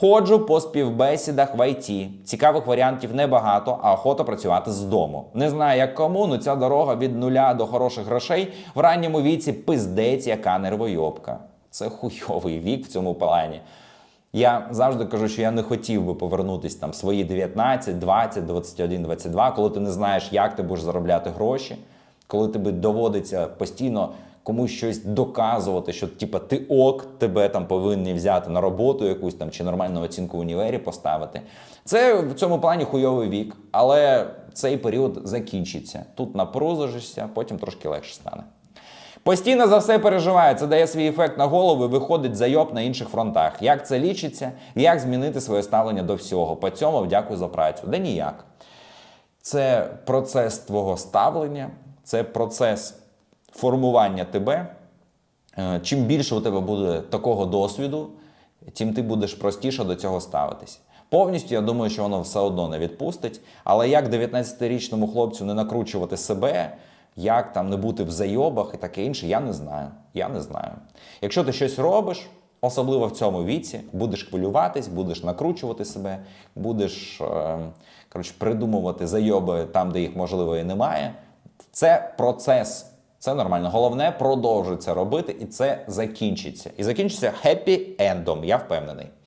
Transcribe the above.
Ходжу по співбесідах в ІТ. Цікавих варіантів небагато, а охота працювати з дому. Не знаю як кому, але ця дорога від нуля до хороших грошей в ранньому віці пиздець, яка нервойобка. Це хуйовий вік в цьому плані. Я завжди кажу, що я не хотів би повернутися там свої 19, 20, 21, 22, коли ти не знаєш, як ти будеш заробляти гроші, коли тобі доводиться постійно комусь щось доказувати, що типа ти ок, тебе там повинні взяти на роботу якусь там чи нормальну оцінку в універі поставити. Це в цьому плані хуйовий вік, але цей період закінчиться. Тут напрузишся, потім трошки легше стане. Постійно за все переживає, це дає свій ефект на голову і виходить зайоб на інших фронтах. Як це лічиться? Як змінити своє ставлення до всього? По цьому дякую за працю. Да ніяк. Це процес твого ставлення, це процес формування тебе. Е, Чим більше у тебе буде такого досвіду, тим ти будеш простіше до цього ставитись. Повністю я думаю, що воно все одно не відпустить. Але як 19-річному хлопцю не накручувати себе, як там не бути в зайобах і таке інше, я не знаю. Я не знаю. Якщо ти щось робиш, особливо в цьому віці, будеш хвилюватись, будеш накручувати себе, будеш е, коротше, придумувати зайоби там, де їх можливо і немає. Це процес. Це нормально. Головне продовжуй це робити, і це закінчиться. І закінчиться хеппі ендом, я впевнений.